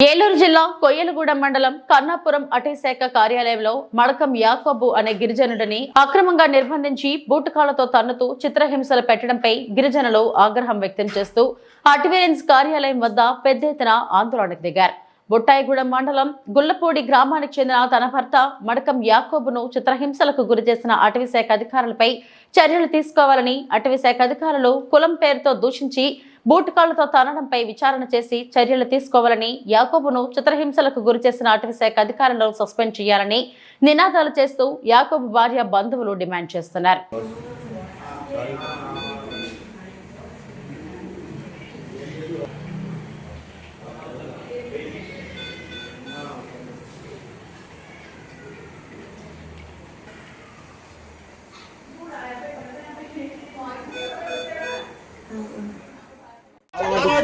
ఏలూరు జిల్లా కొయ్యలగూడెం మండలం కన్నాపురం అటవీశాఖ కార్యాలయంలో మడకం యాకోబు అనే గిరిజనుడిని అక్రమంగా నిర్బంధించి బూటకాలతో తన్నుతూ చిత్రహింసలు పెట్టడంపై గిరిజనులు ఆగ్రహం వ్యక్తం చేస్తూ అటవీరెన్స్ కార్యాలయం వద్ద పెద్ద ఎత్తున ఆందోళనకు దిగారు. బుట్టాయిగూడెం మండలం గుల్లపూడి గ్రామానికి చెందిన తన భర్త మడకం యాకోబును చిత్రహింసలకు గురి చేసిన అటవీశాఖ అధికారులపై చర్యలు తీసుకోవాలని అటవీశాఖ అధికారులు కులం పేరుతో దూషించి బూటకాళ్ళతో తనడంపై విచారణ చేసి చర్యలు తీసుకోవాలని యాకోబును చిత్రహింసలకు గురి చేసిన అటవీశాఖ అధికారులను సస్పెండ్ చేయాలని నినాదాలు చేస్తూ యాకోబు భార్య బంధువులు డిమాండ్ చేస్తున్నారు.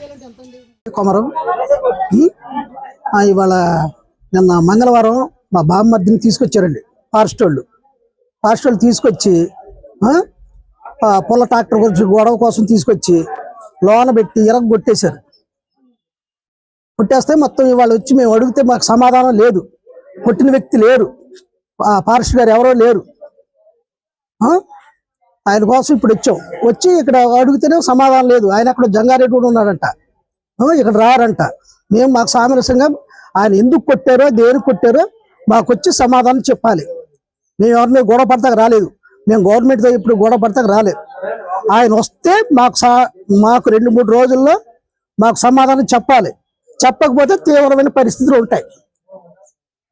జరిగింది కొమరం ఇవాళ నిన్న మంగళవారం మా బామ్మర్దిని తీసుకొచ్చారండి. ఫారెస్ట్ వాళ్ళు ఫారెస్ట్ వాళ్ళు తీసుకొచ్చి పొల పుల్ల ట్రాక్టర్ గురించి గొడవ కోసం తీసుకొచ్చి లోన పెట్టి ఇరగ కొట్టేశారు. కొట్టేస్తే మొత్తం ఇవాళ వచ్చి మేము అడిగితే మాకు సమాధానం లేదు. కొట్టిన వ్యక్తి లేరు. ఆ గారు ఎవరో లేరు. ఆయన కోసం ఇప్పుడు వచ్చాం. వచ్చి ఇక్కడ అడిగితేనే సమాధానం లేదు. ఆయన అక్కడ జంగారెడ్డి కూడా ఉన్నాడంట. ఇక్కడ రారంట. మేము మాకు సామరస్యంగా ఆయన ఎందుకు కొట్టారో దేనికి కొట్టారో మాకు వచ్చి సమాధానం చెప్పాలి. మేము ఎవరిని గొడవ పడతాక రాలేదు. మేము గవర్నమెంట్తో ఇప్పుడు గొడవ పడతాక రాలేదు. ఆయన వస్తే మాకు సా మాకు రెండు మూడు రోజుల్లో మాకు సమాధానం చెప్పాలి. చెప్పకపోతే తీవ్రమైన పరిస్థితులు ఉంటాయి.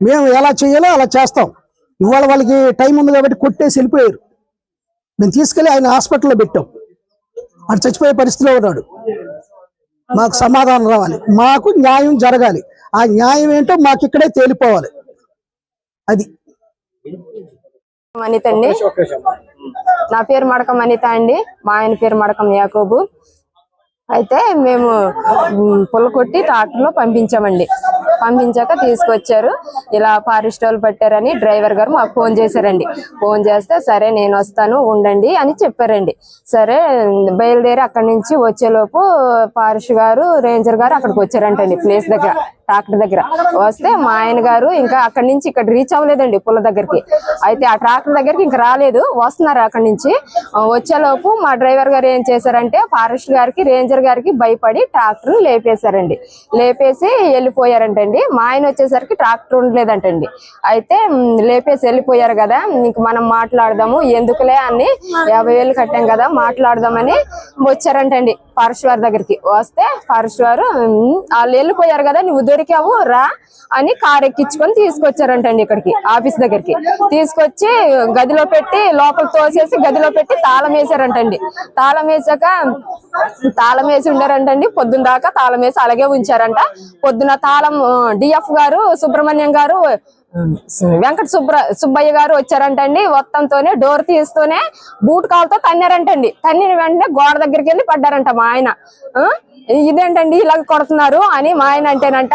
మేము ఎలా చేయాలో అలా చేస్తాం. ఇవాళ వాళ్ళకి టైం ఉంది కాబట్టి కొట్టేసి వెళ్ళిపోయారు. మేము తీసుకెళ్ళి ఆయన హాస్పిటల్లో పెట్టాం. ఆయన చచ్చిపోయే పరిస్థితిలో ఉన్నాడు. మాకు సమాధానం రావాలి. మాకు న్యాయం జరగాలి. ఆ న్యాయం ఏంటో మాకు ఇక్కడే తేలిపోవాలి. అది. అనిత అండి. నా పేరు మడకం అనిత అండి. మా ఆయన పేరు మడకం యాకోబు. అయితే మేము మ్, పుల్ల కొట్టి ట్రాక్టర్లో పంపించామండి. పంపించాక తీసుకొచ్చారు. ఇలా ఫారెస్ట్ వాళ్ళు పట్టారని డ్రైవర్ గారు మాకు ఫోన్ చేశారండి. ఫోన్ చేస్తే సరే నేను వస్తాను ఉండండి అని చెప్పారండి. సరే బయలుదేరి అక్కడి నుంచి వచ్చేలోపు ఫారెస్ట్ గారు రేంజర్ గారు అక్కడికి వచ్చారంటండి ప్లేస్ దగ్గర ట్రాక్టర్ దగ్గర. వస్తే మా ఆయన గారు ఇంకా అక్కడి నుంచి ఇక్కడ రీచ్ అవ్వలేదండి పుల్ల దగ్గరికి. అయితే ఆ ట్రాక్టర్ దగ్గరికి ఇంకా రాలేదు. వస్తున్నారు అక్కడి నుంచి. వచ్చేలోపు మా డ్రైవర్ గారు ఏం చేశారంటే ఫారెస్ట్ గారికి రేంజర్ గారికి భయపడి ట్రాక్టర్ లేపేశారండి. లేపేసి వెళ్ళిపోయారంటండి. మా ఆయన వచ్చేసరికి ట్రాక్టర్ ఉండలేదంటండి. అయితే లేపేసి వెళ్ళిపోయారు కదా ఇంక మనం మాట్లాడదాము ఎందుకులే అని యాభై వేలు కట్టాం కదా మాట్లాడదామని వచ్చారంటండి పరశువారి వారి దగ్గరికి. వస్తే పరశువారు వారు వాళ్ళు వెళ్ళిపోయారు కదా నువ్వు దొరికావు రా అని కార్ ఎక్కించుకొని తీసుకొచ్చారంటండి ఇక్కడికి ఆఫీస్ దగ్గరికి. తీసుకొచ్చి గదిలో పెట్టి లోపల తోసేసి గదిలో పెట్టి తాళం వేసారంటండి తాళం వేసాక తాళం వేసి ఉండారంటండి పొద్దున్న దాకా తాళం వేసి అలాగే ఉంచారంట. పొద్దున తాళం డిఎఫ్ గారు సుబ్రహ్మణ్యం గారు వెంకట సుబ్ర సుబ్బయ్య గారు వచ్చారంటండి. మొత్తంతోనే డోర్ తీస్తూనే బూట్ కాల్తో తన్నారంటండి. తన్నిన వెంటనే గోడ దగ్గరికి వెళ్ళి పడ్డారంట మా ఆయన. ఇదేంటండి ఇలా కొడుతున్నారు అని మా ఆయన అంటేనంట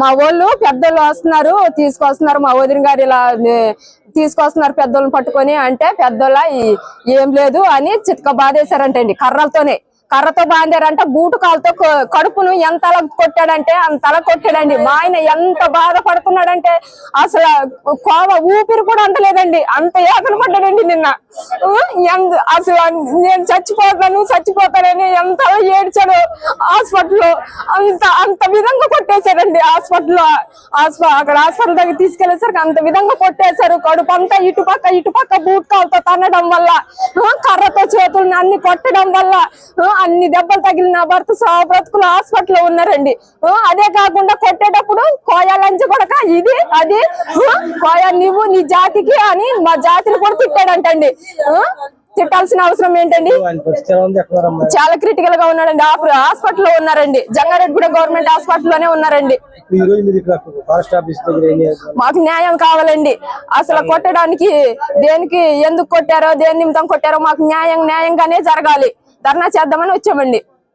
మా వాళ్ళు పెద్దోళ్ళు వస్తున్నారు తీసుకొస్తున్నారు మా వదిన గారు ఇలా తీసుకొస్తున్నారు పెద్దోళ్ళని పట్టుకొని అంటే పెద్దోళ్ళ ఏం లేదు అని చిత్క బాధేశారంటండి కర్రలతోనే. కర్రతో బాంధారంట బూటు కాలుతో కడుపును ఎంత కొట్టాడంటే అంతలా కొట్టాడండి. మా ఆయన ఎంత బాధపడుతున్నాడంటే అసలు కోవ ఊపిరి కూడా అంటలేదండి. అంత ఏకన పడ్డాడండి నిన్న. అసలు నేను చచ్చిపోతాను చచ్చిపోతానని ఎంత ఏడ్చాడు హాస్పిటల్లో. అంత అంత విధంగా కొట్టేశారండి హాస్పిటల్లో. అక్కడ హాస్పిటల్ దగ్గర తీసుకెళ్ళేసరికి అంత విధంగా కొట్టేశారు. కడుపు అంతా ఇటుపక్క ఇటుపక్క బూట్ కాలుతో తన్నడం వల్ల కర్రతో చేతుల్ని అన్ని కొట్టడం వల్ల అన్ని దెబ్బలు తగిలిన భర్త సా బ్రతుకులు హాస్పిటల్లో ఉన్నారండి. ఊ, అదే కాకుండా కొట్టేటప్పుడు కోయ లంచ్ కొడక ఇది అది కోయ నువ్వు నీ జాతికి అని మా జాతిని కూడా తిట్టాడంటండి. తిట్టాల్సిన అవసరం ఏంటండి? చాలా క్రిటికల్గా ఉన్నాడండి. హాస్పిటల్లో ఉన్నారండి. గవర్నమెంట్ ఉన్నారండి. ఇక్కడ ఫారెస్ట్ ఆఫీస్ దగ్గర ఏం చేయాలి మాకు న్యాయం కావాలండి. అసలు కొట్టడానికి దేనికి ఎందుకు కొట్టారో దేని నిమిత్తం కొట్టారో మాకు న్యాయం న్యాయంగానే జరగాలి. ధర్నా చేద్దామని వచ్చామండి.